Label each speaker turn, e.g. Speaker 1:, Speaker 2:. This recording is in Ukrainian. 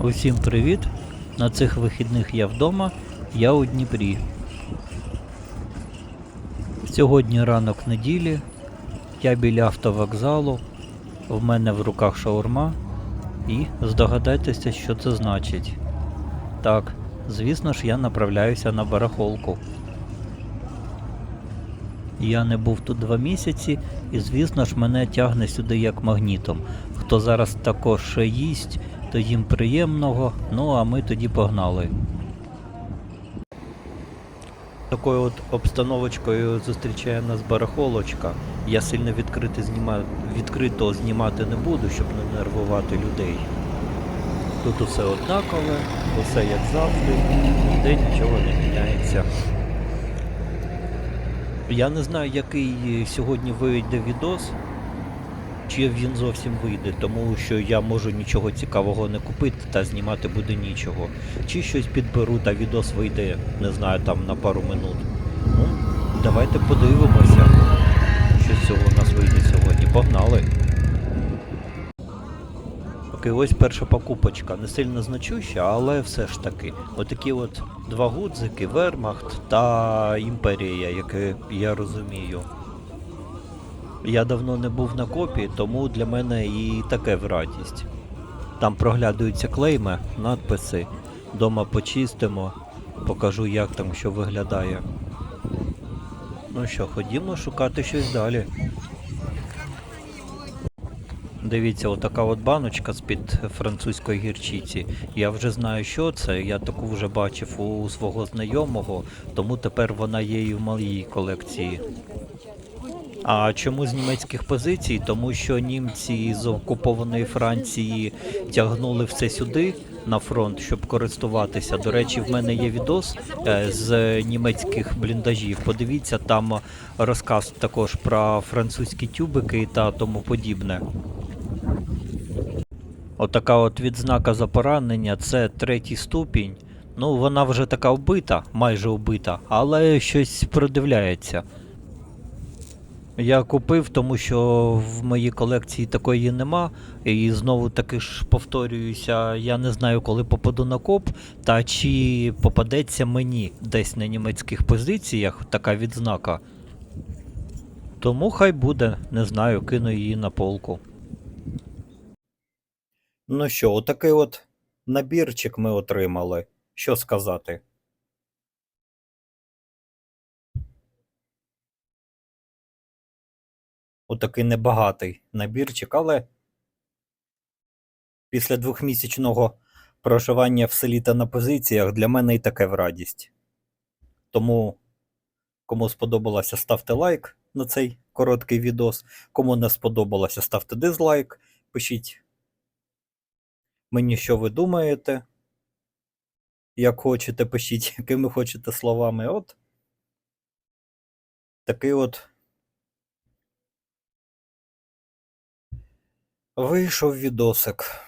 Speaker 1: Усім привіт! На цих вихідних я вдома, я у Дніпрі. Сьогодні ранок неділі, я біля автовокзалу, в мене в руках шаурма і здогадайтеся, що це значить. Так, звісно ж, я направляюся на барахолку. Я не був тут два місяці, і звісно ж мене тягне сюди як магнітом. Хто зараз також їсть, то їм приємного, ну а ми тоді погнали. Такою от обстановочкою зустрічає нас барахолочка. Я сильно відкрити зніма... відкрито знімати не буду, щоб не нервувати людей. Тут усе однакове, усе як завжди, ніде нічого не міняється. Я не знаю, який сьогодні вийде відос, чи він зовсім вийде, тому що я можу нічого цікавого не купити та знімати буде нічого. Чи щось підберу та відос вийде, не знаю, там на пару минут. Ну, давайте подивимося, що з цього у нас вийде сьогодні. Погнали! Окей, ось перша покупочка. Не сильно значуща, але все ж таки. Отакі от два гудзики, Вермахт та Імперія, яке я розумію. Я давно не був на копі, тому для мене і таке в радість. Там проглядаються клейми, надписи. Дома почистимо, покажу, як там що виглядає. Ну що, ходімо шукати щось далі. Дивіться, отака от баночка з-під французької гірчиці. Я вже знаю, що це. Я таку вже бачив у свого знайомого, тому тепер вона є і в моїй колекції. А чому з німецьких позицій? Тому що німці з окупованої Франції тягнули все сюди на фронт, щоб користуватися. До речі, в мене є відос е, з німецьких бліндажів. Подивіться, там розказ також про французькі тюбики та тому подібне. Отака от відзнака за поранення це третій ступінь. Ну, вона вже така вбита, майже вбита, але щось продивляється. Я купив, тому що в моїй колекції такої нема. І знову таки ж повторююся, я не знаю, коли попаду на коп, та чи попадеться мені десь на німецьких позиціях така відзнака. Тому хай буде, не знаю, кину її на полку. Ну що, отакий от набірчик ми отримали. Що сказати? Отакий небагатий набірчик, але після двохмісячного проживання в селі та на позиціях для мене і таке в радість. Тому, кому сподобалося, ставте лайк на цей короткий відос. Кому не сподобалося, ставте дизлайк, пишіть мені, що ви думаєте. Як хочете, пишіть, якими хочете словами. От такий от вийшов відосик.